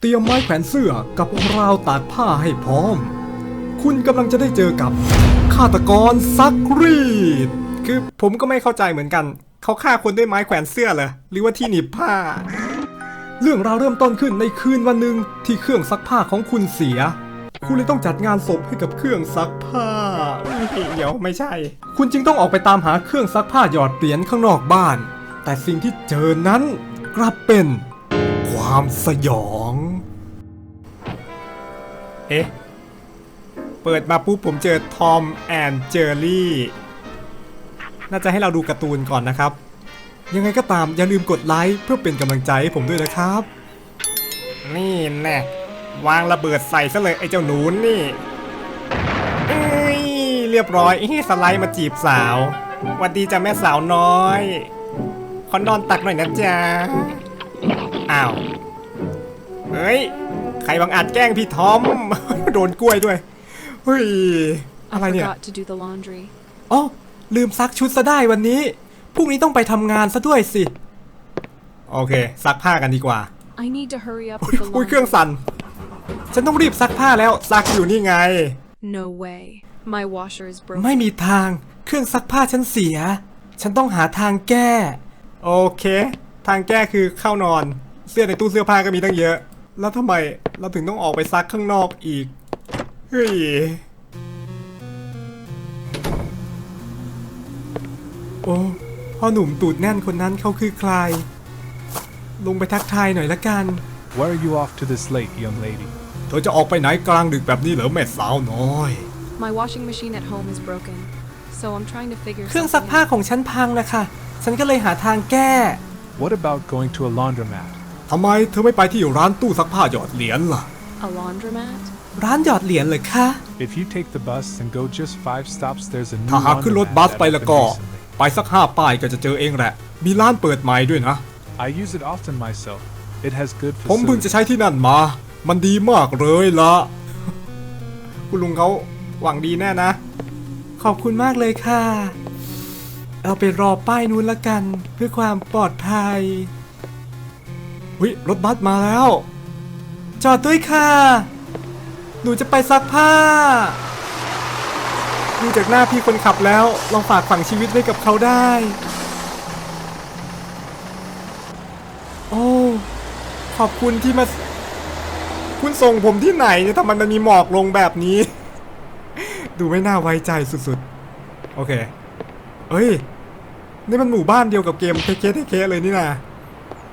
เตรียมไม้แขวนเสื้อกับราวตากผ้าให้พร้อม คุณกำลังจะได้เจอกับฆาตกรซักรีด คือผมก็ไม่เข้าใจเหมือนกัน เขาฆ่าคนด้วยไม้แขวนเสื้อเหรอหรือว่าที่หนีบผ้า เรื่องราวเริ่มต้นขึ้นในคืนวันหนึ่งที่เครื่องซักผ้าของคุณเสีย คุณเลยต้องจัดงานศพให้กับเครื่องซักผ้าเดี๋ยวไม่ใช่ คุณจึงต้องออกไปตามหาเครื่องซักผ้าหยอดเหรียญข้างนอกบ้าน แต่สิ่งที่เจอนั้นกลับเป็นความสยอง เอ๊ะ เปิดมาปุ๊บผมเจอทอมแอนเจอรี่ น่าจะให้เราดูการ์ตูนก่อนนะครับ ยังไงก็ตามอย่าลืมกดไลค์เพื่อเป็นกำลังใจให้ผมด้วยนะครับ นี่แน่วางระเบิดใส่ซะเลยไอ้เจ้าหนูนี่เอ้ยเรียบร้อยอสไลด์มาจีบสาววัสดีจ้ะแม่สาวน้อยขอนอนตักหน่อยนะจ๊ะอ้าว เฮ้ย ครบางอาจแกล้งพี่ทอม โดนกล้วยด้วย เฮ้ย อะไรเนี่ย Forgot to do the laundry. อ๋อ ลืมซักชุดซะได้วันนี้ พรุ่งนี้ต้องไปทำงานซะด้วยสิ โอเค ซักผ้ากันดีกว่า I need to hurry up อุ้ย with the อุ้ยเครื่อง laundry. สั่น ฉันต้องรีบซักผ้าแล้ว ซักอยู่นี่ไง No way. My washer is broken. ไม่มีทาง เครื่องซักผ้าฉันเสีย ฉันต้องหาทางแก้ โอเค ทางแก้คือเข้านอน เสื้อในตู้เสื้อผ้าก็มีตั้งเยอะ แล้วทำไม เราถึงต้องออกไปซักข้างนอกอีก เฮ้ย โอ้ พ่อหนุ่มตูดแน่นคนนั้นเขาคือใคร ลงไปทักทายหน่อยละกัน Why are you off to this late, young lady? เธอจะออกไปไหนกลางดึกแบบนี้เหรอแม่สาวน้อย My washing machine at home is broken. So I'm trying to figure เครื่องซัก something ผ้า out. ของฉันพังนะคะ ฉันก็เลยหาทางแก้ What about going to a laundromat? ทำไมเธอไม่ไปที่ร้านตู้ซักผ้าหยอดเหรียญล่ะ A laundromat? ร้านหยอดเหรียญเลยคะ If you take the bus and go just five stops, there's a new ถ้าหากขึ้นรถ laundromat บัส that ไปแล้ว opened ก็ recently. ไปสักห้าป้ายก็จะเจอเองแหละ มีร้านเปิดใหม่ด้วยนะ I use it often myself. It has good ผมเพิ่งจะ facilities. ใช้ที่นั่นมา มันดีมากเลยละ คุณลุงเขาหวังดีแน่นะ ขอบคุณมากเลยค่ะ เราไปรอป้ายนู้นละกัน เพื่อความปลอดภัย วิรถบัสมาแล้ว จอดด้วยค่ะ หนูจะไปซักผ้า ดูจากหน้าพี่คนขับแล้ว ลองฝากฝังชีวิตไว้กับเขาได้ โอ้ ขอบคุณที่มา คุณส่งผมที่ไหนเนี่ยทำไมมันมีหมอกลงแบบนี้ ดูไม่น่าไว้ใจสุดๆ โอเค เอ้ย นี่มันหมู่บ้านเดียวกับเกมเทเคเทเคเลยนี่นะ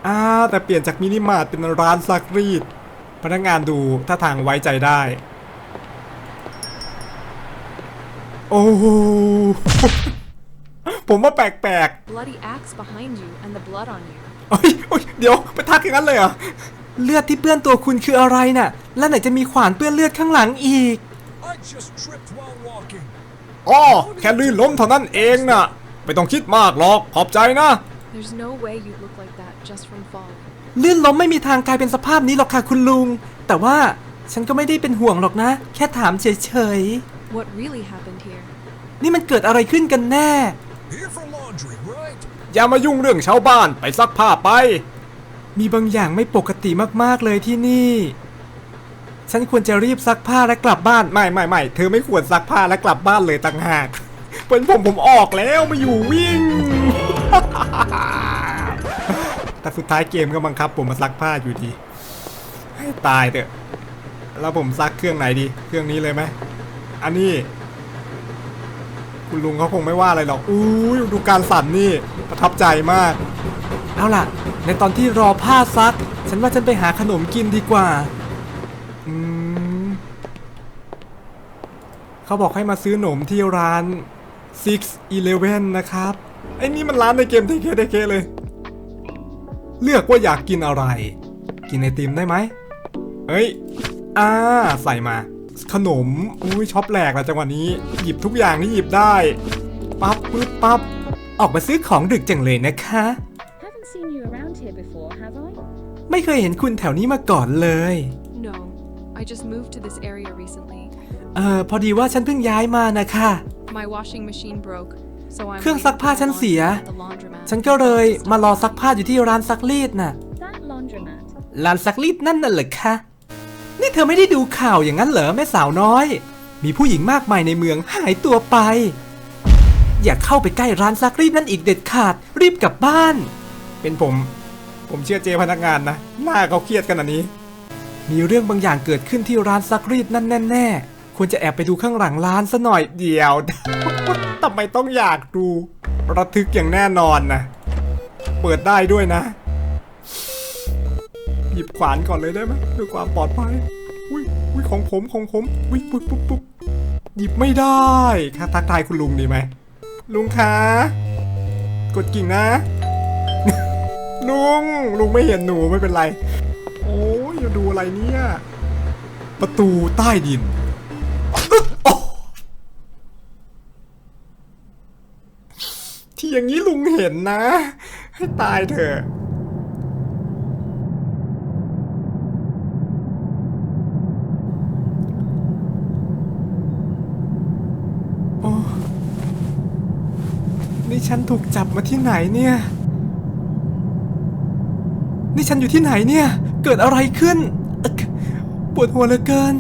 อ่าแต่เปลี่ยนจากมินิมาร์ทเป็นร้านซักรีด พนักงานดูท่าทางไว้ใจได้ โอ้โหผมว่าแปลกๆ Bloody axe behind you and the blood on you. เอ้ยเอ้ยเดี๋ยวไปทักอย่างนั้นเลยเหรอ เลือดที่เปื้อนตัวคุณคืออะไรน่ะ แล้วไหนจะมีขวานเปื้อนเลือดข้างหลังอีก I just tripped while walking. อ๋อแค่ลื่นล้มเท่านั้นเองน่ะ ไม่ต้องคิดมากหรอก ขอบใจนะ There's no way you look like that just from falling. ลื่นล้มไม่มีทางกลายเป็นสภาพนี้หรอกค่ะคุณลุง แต่ว่าฉันก็ไม่ได้เป็นห่วงหรอกนะ แค่ถามเฉย What really happened here? ๆ นี่มันเกิดอะไรขึ้นกันแน่ Here for laundry, right? อย่ามายุ่งเรื่องชาวบ้านไปซักผ้าไป มีบางอย่างไม่ปกติมากๆเลยที่นี่ ฉันควรจะรีบซักผ้าและกลับบ้าน ไม่ไม่ไม่เธอไม่ควรซักผ้าและกลับบ้านเลยต่างหาก เป็นผมผมออกแล้วไมาอยู่วิ่ง แต่สุดท้ายเกมก็บังคับ ผมมาซักผ้าอยู่ดี ให้ตายเถอะ แล้วผมซักเครื่องไหนดี เครื่องนี้เลยไหม อันนี้ คุณลุงเขาคงไม่ว่าอะไรหรอกอุ้ยดูการสั่นนี่ประทับใจมาก เอาล่ะ ในตอนที่รอผ้าซัก ฉันว่าฉันไปหาขนมกินดีกว่า อืม เขาบอกให้มาซื้อขนมที่ร้าน Six Eleven นะครับ ไอ้นี่มันร้านในเกมเทเคเทเคเลย เลือกว่าอยากกินอะไร กินไอติมได้ไหมเอ้ย อ่า ใส่มา ขนม อุ้ยช็อปแหลกแล้วจังหวะนี้ หยิบทุกอย่างที่หยิบได้ ปั๊บปึ๊บปั๊บ ออกมาซื้อของดึกจังเลยนะคะ Haven't seen you around here before, have I? ไม่เคยเห็นคุณแถวนี้มาก่อนเลย No. I just moved to this area recently. เออพอดีว่าฉันเพิ่งย้ายมานะคะ My washing machine broke. So I'm เครื่อง waiting ซักผ้า for the ฉันเสีย laundry at the laundromat. ฉันก็เลยมารอซักผ้าอยู่ที่ร้านซักรีดน่ะ That laundromat. ลานซักรีดนั่นน่ะเหรอคะ นี่เธอไม่ได้ดูข่าวอย่างนั้นเหรอแม่สาวน้อย มีผู้หญิงมากมายในเมืองหายตัวไป อย่าเข้าไปใกล้ร้านซักรีดนั่นอีกเด็ดขาด รีบกลับบ้าน เป็นผม ผมเชื่อเจพนักงานนะ หน้าเขาเครียดกันอันนี้ มีเรื่องบางอย่างเกิดขึ้นที่ร้านซักรีดนั่นแน่ๆ ควรจะแอบไปดูข้างหลังร้านซะหน่อยเดียว ทำไมต้องอยากดูระทึกอย่างแน่นอนนะ เปิดได้ด้วยนะ หยิบขวานก่อนเลยได้ไหมเพื่อความปลอดภัย อุ้ยอุ้ยของผมของผมอุ้ยปุ๊บปุ๊บปุ๊บหยิบไม่ได้ค่ะทักทายคุณลุงดีไหม ลุงคะกดกิ่งนะ ลุง ลุงไม่เห็นหนูไม่เป็นไร โอ้ยอย่าดูอะไรเนี่ย ประตูใต้ดินโอ้ อย่างนี้ลุงเห็นนะ ให้ตายเถอะโอ้นี่ฉันถูกจับมาที่ไหนเนี่ย นี่ฉันอยู่ที่ไหนเนี่ย เกิดอะไรขึ้น ปวดหัวเหลือเกิน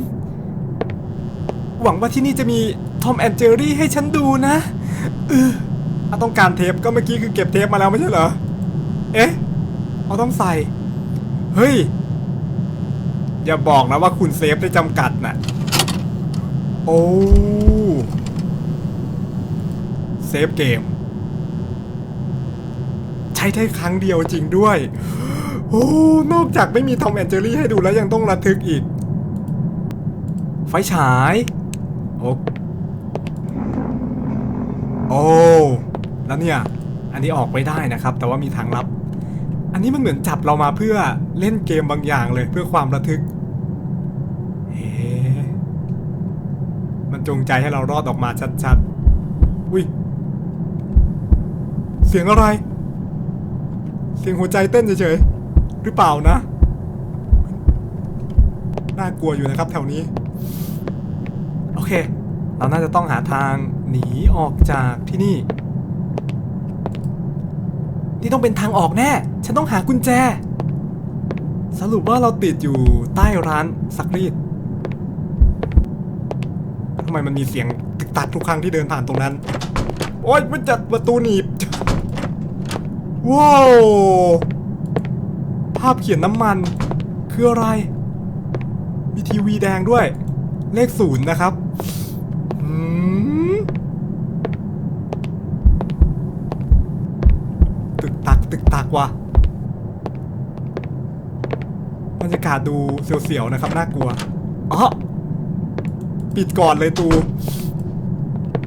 หวังว่าที่นี่จะมีทอมแอนเจอรี่ให้ฉันดูนะ เออ อะต้องการเทปก็เมื่อกี้คือเก็บเทปมาแล้วไม่ใช่เหรอ เอ๊ะเอาต้องใส่ เฮ้ย อย่าบอกนะว่าคุณเซฟได้จำกัดน่ะ โอ้เซฟเกม ใช้ได้ครั้งเดียวจริงด้วย โอ้ นอกจากไม่มีทอมแอนเจอรี่ให้ดูแล้วยังต้องระทึกอีก ไฟฉาย โอ้โอ้ แล้วเนี่ย อันนี้ออกไม่ได้นะครับ แต่ว่ามีทางลับ อันนี้มันเหมือนจับเรามาเพื่อเล่นเกมบางอย่างเลยเพื่อความระทึกเฮ้มันจงใจให้เรารอดออกมาชัดๆอุ้ยเสียงอะไร เสียงหัวใจเต้นเฉยๆหรือเปล่านะ น่ากลัวอยู่นะครับแถวนี้ โอเค เราน่าจะต้องหาทางหนีออกจากที่นี่ นี่ต้องเป็นทางออกแน่ ฉันต้องหากุญแจ สรุปว่าเราติดอยู่ใต้ร้านซักรีดทำไมมันมีเสียงตึกตักทุกครั้งที่เดินผ่านตรงนั้น โอ๊ยมันจัดประตูหนีบ ว้าว ภาพเขียนน้ำมัน คืออะไร มีทีวีแดงด้วย เลขศูนย์นะครับอืมตึกตั กตึกตักว่ะบรรยากาศดูเสียวๆนะครับน่ากลัวอ๋อปิดก่อนเลยตู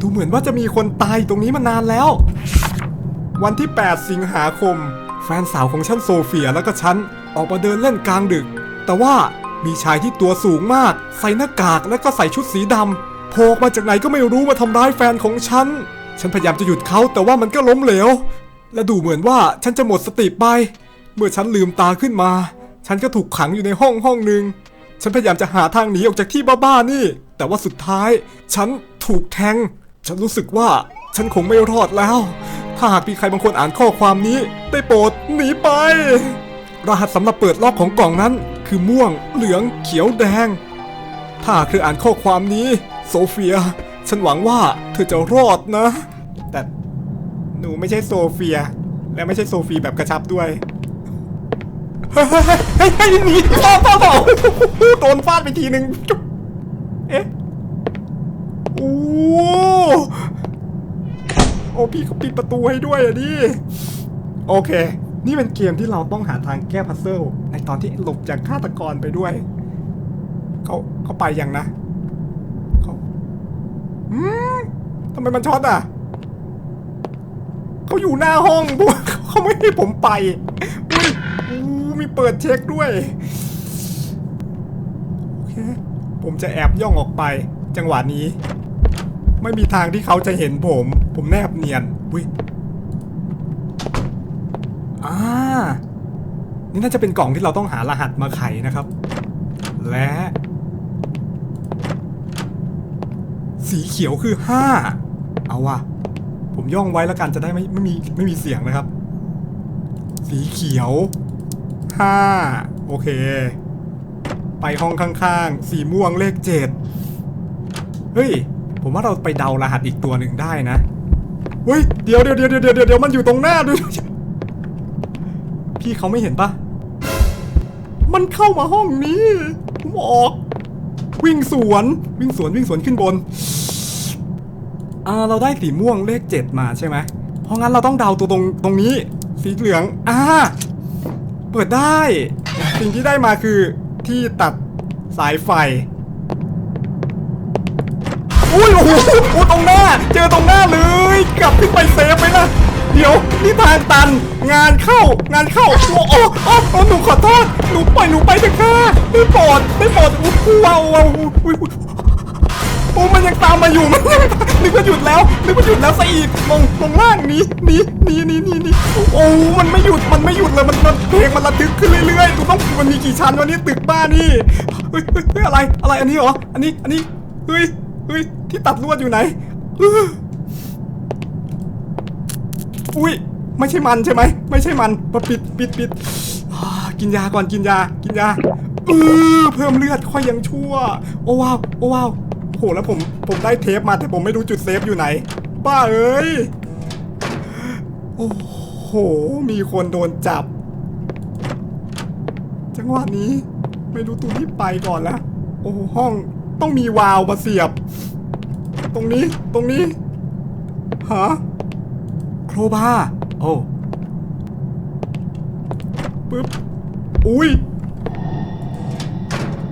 ดูเหมือนว่าจะมีคนตายตรงนี้มานานแล้ว วันที่ 8 สิงหาคม แฟนสาวของฉันโซเฟียแล้วก็ฉันออกมาเดินเล่นกลางดึก แต่ว่ามีชายที่ตัวสูงมาก ใส่หน้ากากแล้วก็ใส่ชุดสีดำโผล่ออกมาจากไหนก็ไม่รู้มาทำร้ายแฟนของฉัน ฉันพยายามจะหยุดเขาแต่ว่ามันก็ล้มเหลว และดูเหมือนว่าฉันจะหมดสติไป เมื่อฉันลืมตาขึ้นมา ฉันก็ถูกขังอยู่ในห้องห้องหนึ่ง ฉันพยายามจะหาทางหนีออกจากที่บ้าๆนี่ แต่ว่าสุดท้าย ฉันถูกแทง ฉันรู้สึกว่าฉันคงไม่รอดแล้ว ถ้าหากมีใครบางคนอ่านข้อความนี้ ได้โปรดหนีไป รหัสสำหรับเปิดล็อกของกล่องนั้น คือม่วง เหลือง เขียวแดง ถ้าเธออ่านข้อความนี้ โซเฟีย ฉันหวังว่าเธอจะรอดนะ หนูไม่ใช่โซเฟีย และไม่ใช่โซฟีแบบกระชับด้วยเฮ้ยเฮ้ยเฮ้ยหนีพ่อพ่อพ่อโดนฟาดไปทีหนึ่งจุ๊บเอ๊ะโอ้โอ้พี่เขาปิดประตูให้ด้วยอะดิโอเค นี่เป็นเกมที่เราต้องหาทางแก้พัซเซิลในตอนที่หลบจากฆาตกรไปด้วย เขาเขาไปยังนะเขาอืมทำไมมันช็อตอะ เขาอยู่หน้าห้องพวกเขาไม่ให้ผมไปอุ้ยอู้มีเปิดเช็คด้วยโอเคผมจะแอบย่องออกไป จังหวะนี้ ไม่มีทางที่เขาจะเห็นผม ผมแนบเนียนอุ้ยอ่านี่น่าจะเป็นกล่องที่เราต้องหารหัสมาไขนะครับ และ สีเขียวคือห้าเอาว่ะ ผมย่องไว้แล้วกันจะได้ไม่ไม่มีไม่มีเสียงนะครับ สีเขียวห้าโอเค ไปห้องข้างๆ สีม่วงเลขเจ็ดเฮ้ย ผมว่าเราไปเดารหัสอีกตัวหนึ่งได้นะเฮ้ยเดี๋ยวเดี๋ยวเดี๋ยวเดี๋ยวเดี๋ยวเดี๋ยวมันอยู่ตรงหน้าด้วยพี่เขาไม่เห็นปะมันเข้ามาห้องนี้ผมออก วิ่งสวนวิ่งสวนวิ่งสวนขึ้นบน อ่าเราได้สีม่วงเลขเจ็ดมาใช่ไหมเพราะงั้นเราต้องเดาตัวตรงตรงนี้ สีเหลืองอ่าเปิดได้ สิ่งที่ได้มาคือที่ตัดสายไฟอุ้ยโอ้โหโอ้ตรงหน้า เจอตรงหน้าเลย กลับขึ้นไปเซฟไหมล่ะเดี๋ยวนี่ทางตัน งานเข้างานเข้าโอ้โอ้โอ้หนูขอโทษหนูปล่อยหนูไปเถอะค่ะไม่โปรดไม่โปรดอู้หูว้าวว้าวอุ้ย อุ้ยโอ้มันยังตามมาอยู่มันยังนึกว่าหยุดแล้วนึกว่าหยุดแล้วซะอีกลงลงล่างหนี้นี้นี้นี้นี้นี้โอ้มันไม่หยุดมันไม่หยุดเลยมันมันเพลงมันระทึกขึ้นเรื่อยๆดูต้องมันมีกี่ชั้นวะเนี่ตึกบ้านนี่เฮ้ยเฮ้ยเฮ้ยอะไรอะไรอันนี้เหรออันนี้อันนี้เฮ้ยเฮ้ยที่ตัดลวดอยู่ไหนอออุ้ยไม่ใช่มันใช่ไหมไม่ใช่มันปิดปิดปิดกินยาก่อนกินยากินยาเออเพิ่มเลือดค่อยยังชั่ว โอ้ว้าวโอ้ว้าว โหแล้วผมผมได้เทปมาแต่ผมไม่รู้จุดเซฟอยู่ไหนบ้าเอ้ยโอ้โห มีคนโดนจับ จังหวะนี้ไม่รู้ตัวที่ไปก่อนแล้วโอ้ห้องต้องมีวาล์วมาเสียบ ตรงนี้ตรงนี้ฮะโครบาโอ้ปึ๊บอุ้ย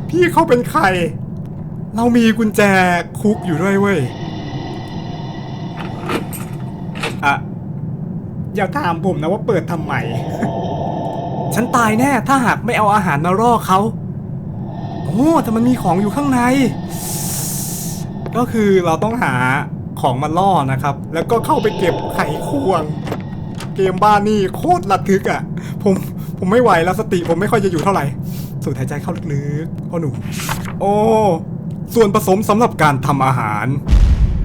พี่เขาเป็นใคร เรามีกุญแจคุกอยู่ด้วยเว้ย อะ อย่าถามผมนะว่าเปิดทำไม ฉันตายแน่ถ้าหากไม่เอาอาหารมาล่อเขา โอ้แต่มันมีของอยู่ข้างใน ก็คือเราต้องหาของมาล่อนะครับ แล้วก็เข้าไปเก็บไขควง เกมบ้านนี่โคตรระทึกอะ่ะ ผมผมไม่ไหวแล้วสติผมไม่ค่อยจะอยู่เท่าไหร่ สูดหายใจเข้าลึกๆพ่อหนุ่มโอ้ ส่วนผสมสำหรับการทำอาหาร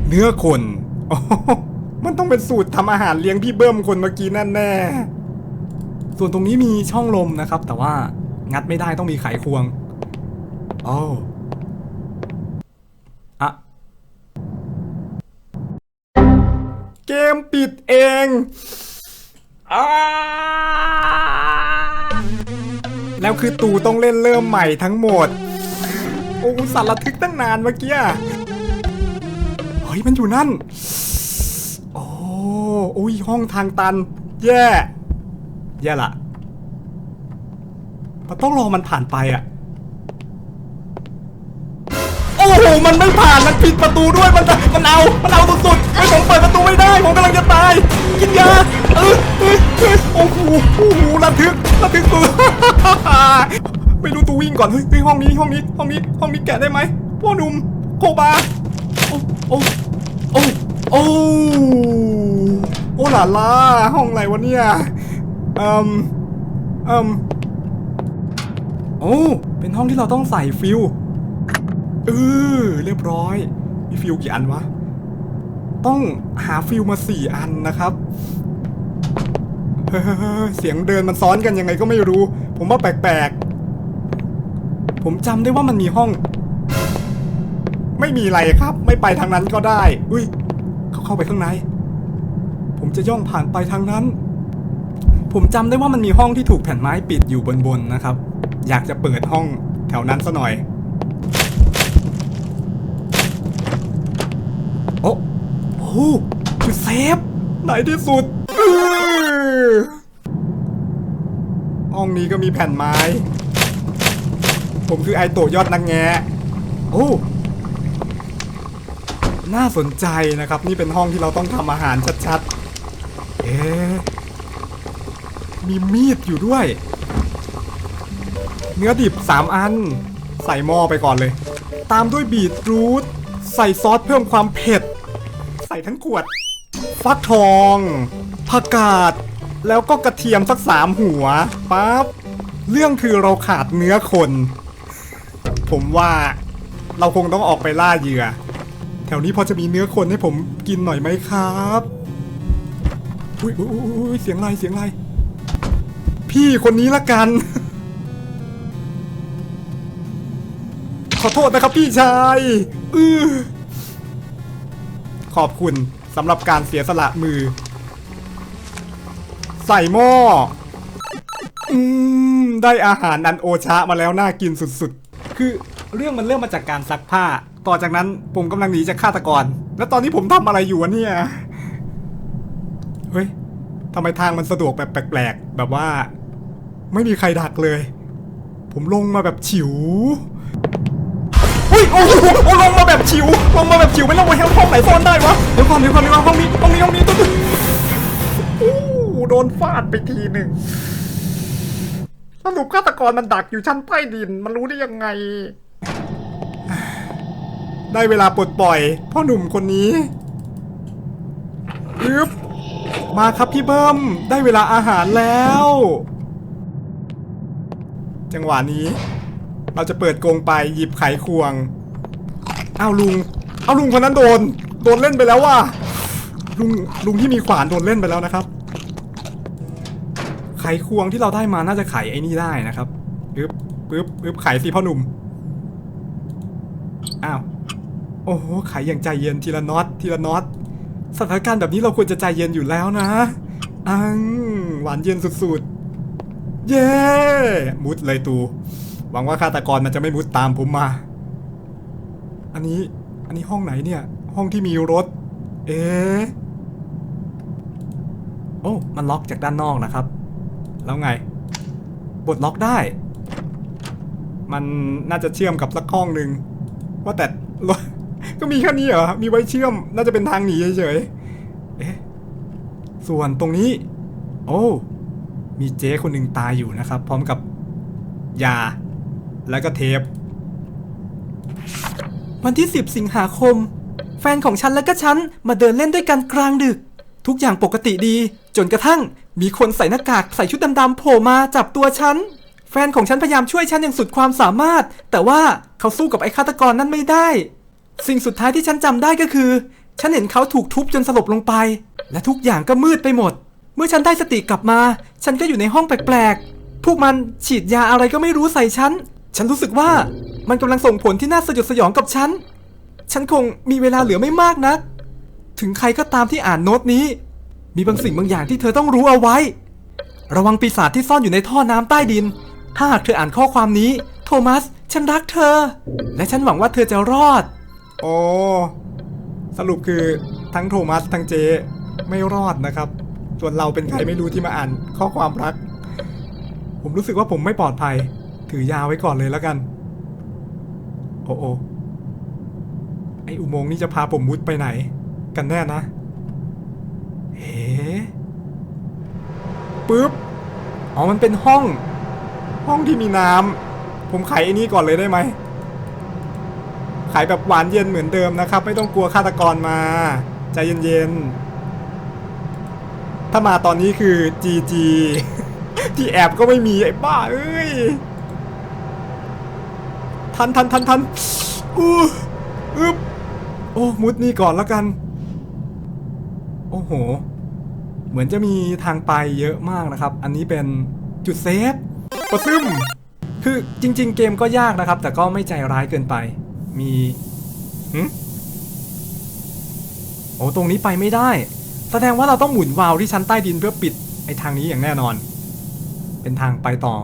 เนื้อคนอมันต้องเป็นสูตรทำอาหารเลี้ยงพี่เบิ้มคนเมื่อกี้นั่นแน่ ส่วนตรงนี้มีช่องลมนะครับ แต่ว่างัดไม่ได้ต้องมีไขควงโอ้อะเกมปิดเองอาแล้วคือตูต้องเล่นเริ่มใหม่ทั้งหมด โอ้สารระทึกตั้งนานเมื่อกี้เฮ้ยมันอยู่นั่น โอ้อุ้ยห้องทางตัน แย่ แย่ละมันต้องรอมันผ่านไปอะโอ้โห มันไม่ผ่าน มันปิดประตูด้วย มันจะมันเอา มันเอาสุดๆไอ้ผมเปิดประตูไม่ได้ ผมกำลังจะตาย กินยาเออเออเออโอ้โหโอ้โหระทึกระทึกตัว ไม่รู้ตัววิ่งก่อนเฮ้ยเฮ้ยห้องนี้ห้องนี้ห้องนี้ห้องนี้แกะได้ไหมพ่อหนุ่มโคบาโอ้โอ้โอ้โอ้โอ้หลาล่าห้องอะไรวะเนี่ยอ่มอ่มโอ้เป็นห้องที่เราต้องใส่ฟิวเออเรียบร้อยมีฟิวกี่อันวะต้องหาฟิวมาสี่อันนะครับเฮ้ยเสียงเดินมันซ้อนกันยังไงก็ไม่รู้ ผมว่าแปลกๆ ผมจำได้ว่ามันมีห้อง ไม่มีอะไรครับ ไม่ไปทางนั้นก็ได้ อุ้ยเขาเข้าไปข้างใน ผมจะย่องผ่านไปทางนั้น ผมจำได้ว่ามันมีห้องที่ถูกแผ่นไม้ปิดอยู่บนๆนะครับ อยากจะเปิดห้องแถวนั้นซะหน่อย โอ้โอ้จุดเซฟไหนที่สุดห้องนี้ก็มีแผ่นไม้ ผมคือไอโตยอดนังแงโอ้น่าสนใจนะครับ นี่เป็นห้องที่เราต้องทำอาหารชัดๆ เอ๊มีมีดอยู่ด้วย เนื้อดิบ 3 อัน ใส่หม้อไปก่อนเลย ตามด้วยบีทรูทใส่ซอสเพิ่มความเผ็ด ใส่ทั้งขวด ฟักทองผักกาด แล้วก็กระเทียมสักสามหัวปั๊บเรื่องคือเราขาดเนื้อคน ผมว่าเราคงต้องออกไปล่าเหยื่อ แถวนี้พอจะมีเนื้อคนให้ผมกินหน่อยไหมครับอุ้ยอุ้ยอุ้ยเสียงไรเสียงไรพี่คนนี้ละกัน ขอโทษนะครับพี่ชายออขอบคุณสำหรับการเสียสละมือ ใส่หม้อ อืม ได้อาหารอันโอชะมาแล้วน่ากินสุดๆ คือเรื่องมันเริ่มมาจากการซักผ้า ต่อจากนั้นผมกำลังหนีจากฆาตกร แล้วตอนนี้ผมทำอะไรอยู่วะเนี่ย เฮ้ยทำไมทางมันสะดวกแบบแปลกๆ แบบว่า ไม่มีใครดักเลย ผมลงมาแบบฉิวอุ้ยโอ้โหโอ้ลงมาแบบฉิว ลงมาแบบฉิวไม่ลงมาห้องไหนซ่อนได้วะ เดี๋ยวก่อนเดี๋ยวก่อนเดี๋ยวก่อนห้องนี้ห้องนี้ห้องนี้ตุ๊ดตุ๊ดโอ้โหโดนฟาดไปทีหนึ่ง สรุปฆาตกรมันดักอยู่ชั้นใต้ดิน มันรู้ได้ยังไง ได้เวลาปลดปล่อย พ่อหนุ่มคนนี้อึบมาครับพี่เบิ้ม ได้เวลาอาหารแล้ว จังหวะนี้ เราจะเปิดกรงไปหยิบไขควง อ้าวลุง เอาลุงคนนั้นโดน โดนเล่นไปแล้วว่ะลุงลุงที่มีขวานโดนเล่นไปแล้วนะครับ ไขควงที่เราได้มาน่าจะไขไอ้นี่ได้นะครับปึ๊บปึ๊บปึ๊บไขสิพ่อหนุ่ม อ้าว โอ้โหไขอย่างใจเย็นทีละน็อตทีละน็อต สถานการณ์แบบนี้เราควรจะใจเย็นอยู่แล้วนะ อัง หวานเย็นสุดๆ เย้ มุดเลยตู หวังว่าฆาตกรมันจะไม่มุดตามผมมา อันนี้ อันนี้ห้องไหนเนี่ย ห้องที่มีรถ เอ๊ะโอ้ มันล็อกจากด้านนอกนะครับ แล้วไงบดล็อกได้ มันน่าจะเชื่อมกับสักห้องหนึ่งว่าแต่รถก็มีแค่นี้เหรอ มีไว้เชื่อม น่าจะเป็นทางหนีเฉยๆ เอ๊ะ ส่วนตรงนี้ โอ้ มีเจ๊คนหนึ่งตายอยู่นะครับ พร้อมกับยา แล้วก็เทป วันที่ 10 สิงหาคม แฟนของฉันและก็ฉัน มาเดินเล่นด้วยกันกลางดึก ทุกอย่างปกติดี จนกระทั่ง มีคนใส่หน้ากากใส่ชุดดำๆโผล่มาจับตัวฉัน แฟนของฉันพยายามช่วยฉันอย่างสุดความสามารถ แต่ว่าเขาสู้กับไอ้ฆาตกรนั้นไม่ได้ สิ่งสุดท้ายที่ฉันจำได้ก็คือ ฉันเห็นเขาถูกทุบจนสลบลงไป และทุกอย่างก็มืดไปหมด เมื่อฉันได้สติกลับมา ฉันก็อยู่ในห้องแปลกๆ พวกมันฉีดยาอะไรก็ไม่รู้ใส่ฉัน ฉันรู้สึกว่ามันกำลังส่งผลที่น่าสยดสยองกับฉัน ฉันคงมีเวลาเหลือไม่มากนัก ถึงใครก็ตามที่อ่านโน้ตนี้ มีบางสิ่งบางอย่างที่เธอต้องรู้เอาไว้ ระวังปีศาจที่ซ่อนอยู่ในท่อน้ำใต้ดิน ถ้าหากเธออ่านข้อความนี้ โทมัส ฉันรักเธอ และฉันหวังว่าเธอจะรอด โอ้สรุปคือทั้งโทมัสทั้งเจไม่รอดนะครับ ส่วนเราเป็นใครไม่รู้ที่มาอ่านข้อความรัก ผมรู้สึกว่าผมไม่ปลอดภัย ถือยาไว้ก่อนเลยแล้วกัน โอ้โอไออุโมงค์นี่จะพาผมมุดไปไหน กันแน่นะ เฮ้ปึ๊บ อ๋อ มันเป็นห้อง ห้องที่มีน้ำ ผมไขไอ้นี้ก่อนเลยได้ไหม ขายแบบหวานเย็นเหมือนเดิมนะครับ ไม่ต้องกลัวฆาตกรมา ใจเย็นๆ ถ้ามาตอนนี้คือ GG ที่แอบก็ไม่มีไอ้บ้า เอ้ย ทันทันทันทันอู้อึบโอ้ มุดนี่ก่อนแล้วกัน โอ้โห เหมือนจะมีทางไปเยอะมากนะครับ อันนี้เป็นจุดเซฟปะซึมคือจริง ๆ เกมก็ยากนะครับ แต่ก็ไม่ใจร้ายเกินไป มีหึโอ้ตรงนี้ไปไม่ได้ แสดงว่าเราต้องหมุนวาล์วที่ชั้นใต้ดินเพื่อปิดไอ้ทางนี้อย่างแน่นอน เป็นทางไปต่อ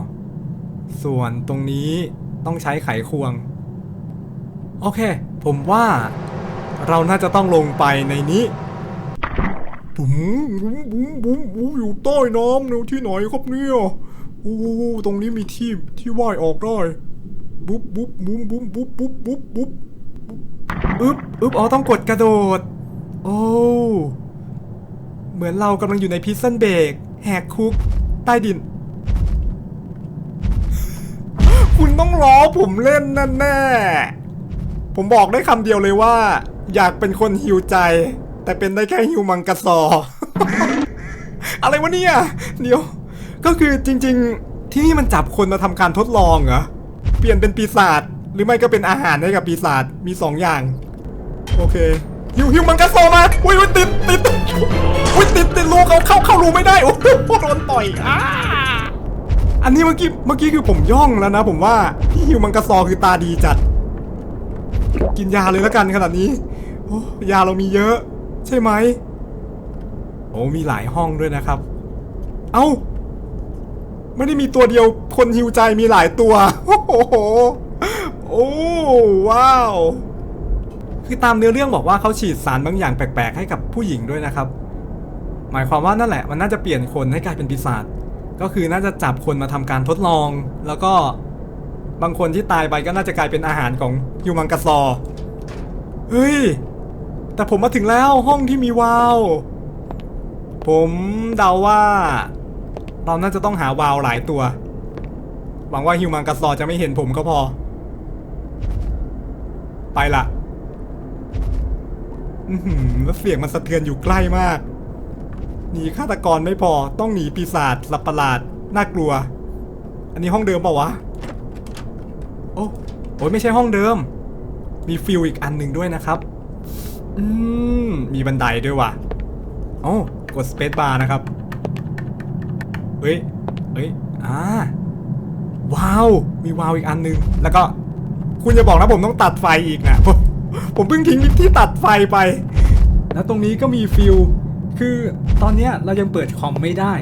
ส่วนตรงนี้ต้องใช้ไขควง โอเค ผมว่าเราน่าจะต้องลงไปในนี้ บุ๋มบุ๋มบุ๋มบุ๋มบุ๋มอยู่ใต้น้ำเนยที่ไหนครับเนี่ยโอ้ตรงนี้มีที่ที่ว่ายออกได้บุ๊บบุ๊บบุ้มบุ้มบุ๊บบุ๊บบุ๊บบุ๊บอึ๊บอึ๊บอ๋อต้องกดกระโดด โอ้เหมือนเรากำลังอยู่ในพิซซันเบรกแหกคุก ใต้ดิน คุณต้องล้อผมเล่นนั่นแน่ผมบอกได้คำเดียวเลยว่า อยากเป็นคนหิวใจ แต่เป็นได้แค่หิวมังกรซอ อะไรวะเนี่ย เดี๋ยว ก็คือจริง ๆ ที่นี่มันจับคนมาทำการทดลองเหรอ เปลี่ยนเป็นปีศาจหรือไม่ก็เป็นอาหารให้กับปีศาจมีสองอย่าง โอเคฮิวฮิวมันกระโซมาอุ้ยอุ้ยติดติดอุ้ยติดติดรูเขาเข้าเข้ารูไม่ได้โอ้โหพวกโดนต่อยอ้าอันนี้เมื่อกี้เมื่อกี้คือผมย่องแล้วนะ ผมว่าที่ฮิวมังกรซอคือตาดีจัด กินยาเลยแล้วกันขนาดนี้โอ้ยาเรามีเยอะ ใช่ไหมโอ้มีหลายห้องด้วยนะครับ เอ้า ไม่ได้มีตัวเดียวคนฮิวใจมีหลายตัว โอ้โหโอ้ว้าว คือตามเนื้อเรื่องบอกว่าเขาฉีดสารบางอย่างแปลกๆ ให้กับผู้หญิงด้วยนะครับ หมายความว่านั่นแหละ มันน่าจะเปลี่ยนคนให้กลายเป็นปีศาจก็คือน่าจะจับคนมาทำการทดลอง แล้วก็บางคนที่ตายไปก็น่าจะกลายเป็นอาหารของฮิวมังกาซอ เฮ้ย แต่ผมมาถึงแล้วห้องที่มีวาล์วผมเดาว่า เราน่าจะต้องหาวาล์วหลายตัว หวังว่าฮิวมังกาซอจะไม่เห็นผมก็พอ ไปละอือหือแล้วเสียงมันสะเทือนอยู่ใกล้มากหนีฆาตกรไม่พอต้องหนีปีศาจสัตว์ประหลาดน่ากลัว อันนี้ห้องเดิมเปล่าวะ โอ้โอ้ยไม่ใช่ห้องเดิม มีฟิลอีกอันหนึ่งด้วยนะครับ อืมมีบันไดด้วยว่ะโอ้กดสเปซบาร์นะครับ เฮ้ย เฮ้ย อ่า ว้าว มีวาวอีกอันหนึง แล้วก็ คุณจะบอกนะผมต้องตัดไฟอีกนะ ผมผมเพิ่งทิ้งที่ตัดไฟไป แล้วตรงนี้ก็มีฟิลคือตอนเนี้ยเรายังเปิดคอมไม่ได้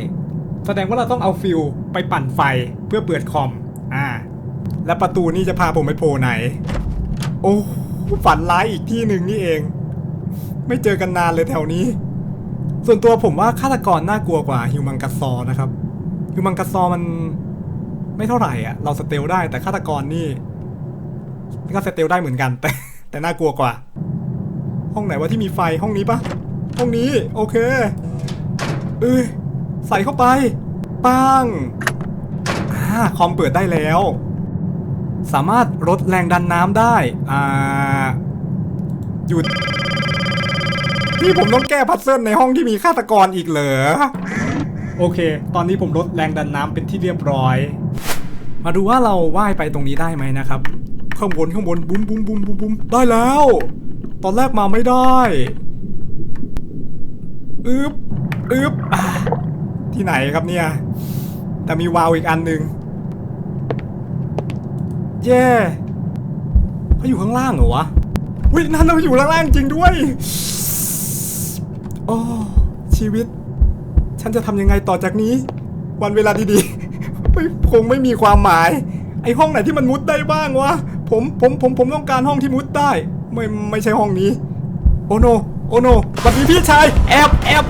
แสดงว่าเราต้องเอาฟิลไปปั่นไฟเพื่อเปิดคอม อ่า และประตูนี่จะพาผมไปโผล่ไหน โอ้ฝันร้ายอีกที่หนึ่งนี่เอง ไม่เจอกันนานเลยแถวนี้ ส่วนตัวผมว่าฆาตกรน่ากลัวกว่าฮิวมังกัสซอนะครับฮิวมังกัสซอมันไม่เท่าไหร่อะ เราสเตลได้แต่ฆาตกรนี่ก็สเตลได้เหมือนกัน แต่แต่น่ากลัวกว่า ห้องไหนว่าที่มีไฟห้องนี้ปะห้องนี้ โอเคเอ้ยใส่เข้าไปปังอ่าคอมเปิดได้แล้ว สามารถลดแรงดันน้ำได้อ่าหยุด นี่ผมต้องแก้พัซเซิลในห้องที่มีฆาตกรอีกเหรอ โอเค ตอนนี้ผมลดแรงดันน้ำเป็นที่เรียบร้อย มาดูว่าเราว่ายไปตรงนี้ได้ไหมนะครับ ข้างบนข้างบนบุ้มบุ้มบุ้มบุ้มบุ้มได้แล้ว ตอนแรกมาไม่ได้อึบอึบอที่ไหนครับเนี่ย แต่มีวาวอีกอันหนึ่งเย่เขาอยู่ข้างล่างเหรอวะวินั่นเราอยู่ข้างล่างจริงด้วย โอ้ชีวิต ฉันจะทำยังไงต่อจากนี้ วันเวลาดีๆไม่คงไม่มีความหมาย ไอห้องไหนที่มันมุดได้บ้างวะผมผมผมผมต้องการห้องที่มุดได้ ไม่ไม่ใช่ห้องนี้ โอโนโอโนสวัสดีพี่ชายแอบแอบ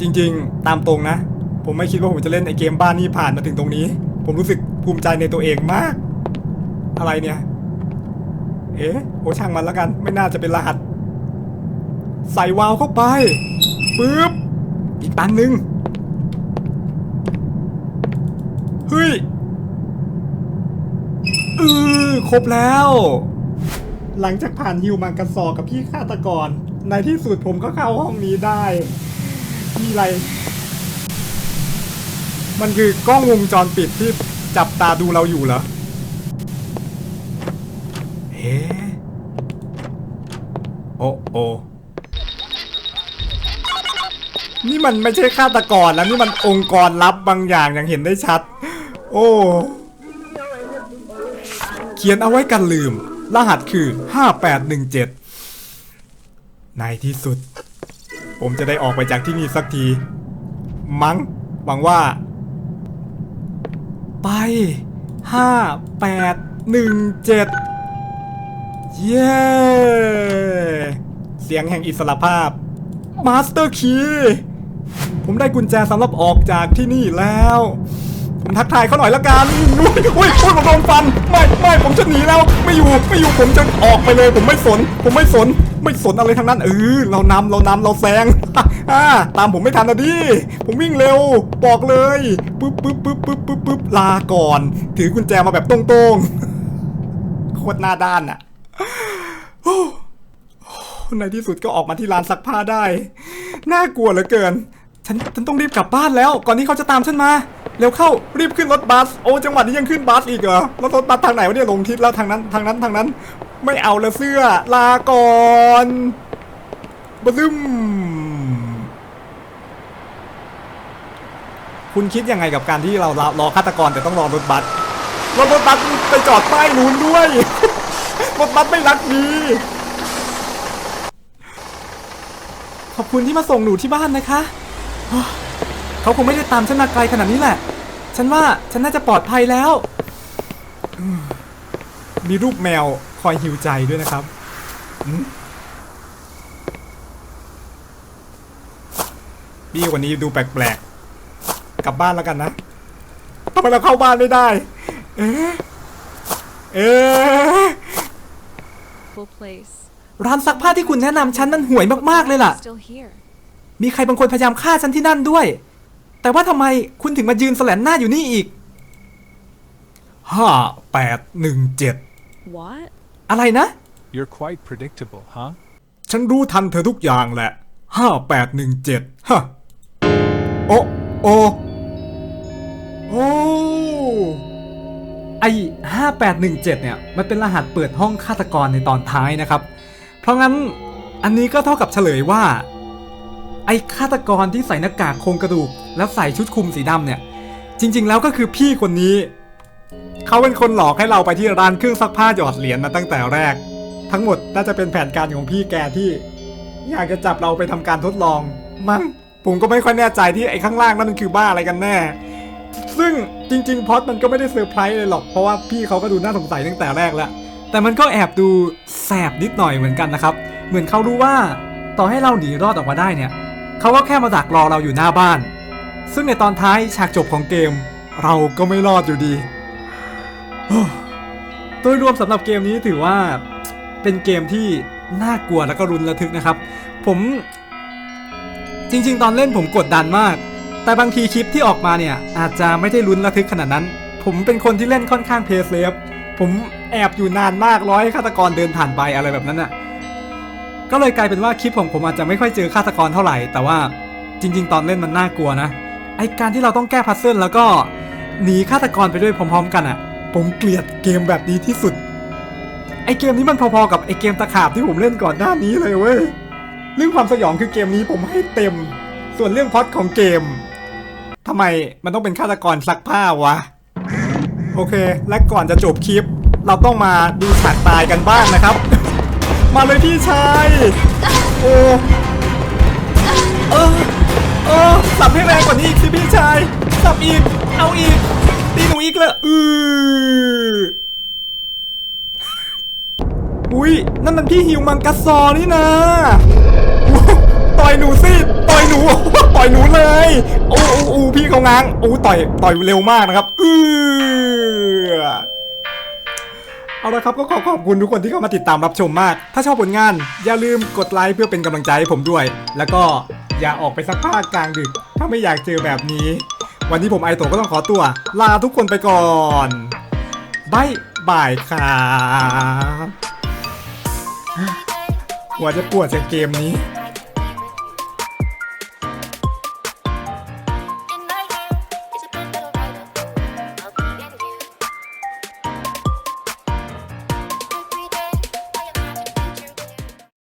จริงๆ ตามตรงนะ ผมไม่คิดว่าผมจะเล่นไอเกมบ้านนี้ผ่านมาถึงตรงนี้ ผมรู้สึกภูมิใจในตัวเองมาก อะไรเนี่ย อ๊ะโอช่างมันแล้วกัน ไม่น่าจะเป็นรหัส ใส่วาล์วเข้าไปปึ๊บอีกตันหนึ่งเฮ้ยเออครบแล้ว หลังจากผ่านฮิวมังกรซอกับพี่ฆาตกร ในที่สุดผมก็เข้าห้องนี้ได้ มีอะไร มันคือกล้องวงจรปิดที่จับตาดูเราอยู่เหรอ โอ้โอนี่มันไม่ใช่ฆาตกรแล้วนี่มันองค์กรลับบางอย่างอย่างเห็นได้ชัด โอ้เขียนเอาไว้กันลืม รหัสคือ 5817 ในที่สุด ผมจะได้ออกไปจากที่นี่สักที มั้งหวังว่า ไป 5817 เย้เสียงแห่งอิสระภาพมาสเตอร์คีย์ผมได้กุญแจสำหรับออกจากที่นี่แล้ว ผมทักทายเขาหน่อยละกันอุ้ยอุ้ยอุ้ยผมโดนฟัน ไม่ไม่ผมจะหนีแล้ว ไม่อยู่ไม่อยู่ผมจะออกไปเลย ผมไม่สน ผมไม่สน ไม่สนอะไรทั้งนั้นเออเรานำเรานำเราแซงอ่าตามผมไม่ทันนะดิผมวิ่งเร็ว บอกเลยปึ๊บปึ๊บปึ๊บปึ๊บปึ๊บปึ๊บลาก่อน ถือกุญแจมาแบบตรงๆโคตรหน้าด้านอะ ในที่สุดก็ออกมาที่ร้านซักผ้าได้ น่ากลัวเหลือเกิน ฉันฉันต้องรีบกลับบ้านแล้ว ก่อนที่เขาจะตามฉันมา เร็วเข้ารีบขึ้นรถบัส โอ้จังหวัดนี้ยังขึ้นบัสอีกเหรอแล้วรถบัสทางไหนวะเนี่ยลงทิศแล้วทางนั้นทางนั้นทางนั้น ไม่เอาละเสื้อ ลาก่อนบซึมคุณคิดยังไงกับการที่เรารอฆาตกรแต่ต้องรอรถบัสรถรถบัสไปจอดป้ายนู้นด้วย รถบัสไม่รักดีขอบคุณที่มาส่งหนูที่บ้านนะคะ เขาคงไม่ได้ตามฉันมาไกลขนาดนี้แหละ ฉันว่าฉันน่าจะปลอดภัยแล้ว มีรูปแมวคอยหิวใจด้วยนะครับอืมพี่วันนี้ดูแปลกๆ กลับบ้านแล้วกันนะทำไมเราเข้าบ้านไม่ได้ เอ๊ะเอ๊ะ ร้านซักผ้าที่คุณแนะนำฉันมันห่วยมากๆเลยล่ะ Still here. มีใครบางคนพยายามฆ่าฉันที่นั่นด้วย แต่ว่าทำไมคุณถึงมายืนแสลนหน้าอยู่นี่อีกห้าแปดหนึ่งเจ็ด What? อะไรนะ You're quite predictable, huh? ฉันรู้ทันเธอทุกอย่างแหละห้าแปดหนึ่งเจ็ดฮะโอโอโอ้ ไอ้5817 เนี่ย มันเป็นรหัสเปิดห้องฆาตกรในตอนท้ายนะครับ เพราะงั้นอันนี้ก็เท่ากับเฉลยว่า ไอ้ฆาตกรที่ใส่หน้ากากโครงกระดูก แล้วใส่ชุดคลุมสีดำเนี่ย จริง ๆ แล้วก็คือพี่คนนี้ เขาเป็นคนหลอกให้เราไปที่ร้านเครื่องซักผ้าหยอดเหรียญมาตั้งแต่แรก ทั้งหมดน่าจะเป็นแผนการของพี่แกที่ อยากจะจับเราไปทำการทดลองมั้งผมก็ไม่ค่อยแน่ใจที่ไอ้ข้างล่างนั่นมันคือบ้าอะไรกันแน่ ซึ่งจริงๆพอดมันก็ไม่ได้เซอร์ไพรส์เลยหรอก เพราะว่าพี่เขาก็ดูน่าสงสัยตั้งแต่แรกแล้ว แต่มันก็แอบดูแสบนิดหน่อยเหมือนกันนะครับ เหมือนเขารู้ว่าต่อให้เราหนีรอดออกมาได้เนี่ยเขาก็แค่มาดักรอเราอยู่หน้าบ้าน ซึ่งในตอนท้ายฉากจบของเกม เราก็ไม่รอดอยู่ดีโดยรวมสำหรับเกมนี้ถือว่าเป็นเกมที่น่ากลัวแล้วก็รุนระทึกนะครับ ผมจริง ๆ ตอนเล่นผมกดดันมาก แต่บางทีคลิปที่ออกมาเนี่ย อาจจะไม่ได้รุนระทึกขนาดนั้น ผมเป็นคนที่เล่นค่อนข้างเพย์เซฟผมแอบอยู่นานมากร้อยฆาตกรเดินผ่านไปอะไรแบบนั้นน่ะก็เลยกลายเป็นว่าคลิปของผมอาจจะไม่ค่อยเจอฆาตกรเท่าไหร่ แต่ว่าจริง ๆ ตอนเล่นมันน่ากลัวนะไอการที่เราต้องแก้พัซเซิลแล้วก็หนีฆาตกรไปด้วยพร้อม ๆ กันอะ ผมเกลียดเกมแบบนี้ที่สุดไอเกมนี้มันพอๆกับไอเกมตะขาบที่ผมเล่นก่อนหน้านี้เลยเว้ยเรื่องความสยองคือเกมนี้ผมให้เต็ม ส่วนเรื่องพอดของเกม ทำไมมันต้องเป็นฆาตกรซักผ้าวะ โอเค และก่อนจะจบคลิป เราต้องมาดูฉากตายกันบ้างนะครับ มาเลยพี่ชาย โอ้เออเออสับให้แรงกว่านี้อีกสิพี่ชายสับอีก เอาอีก ตีหนูอีกเลยอืออุ้ยนั่นมันพี่ฮิวมังกัสซอนี่นะ ต่อยหนูสิต่อยหนูต่อยหนูเลยโอ้โอ้โอ้พี่เขาง้างโอ้ต่อยต่อยเร็วมากนะครับเออเอาละครับก็ขอขอบคุณทุกคนที่เข้ามาติดตามรับชมมาก ถ้าชอบผลงาน อย่าลืมกดไลค์เพื่อเป็นกำลังใจให้ผมด้วย แล้วก็อย่าออกไปซักผ้ากลางดึก ถ้าไม่อยากเจอแบบนี้ วันนี้ผมไอโตก็ต้องขอตัว ลาทุกคนไปก่อนบายบายครับหัวจะปวดจากเกมนี้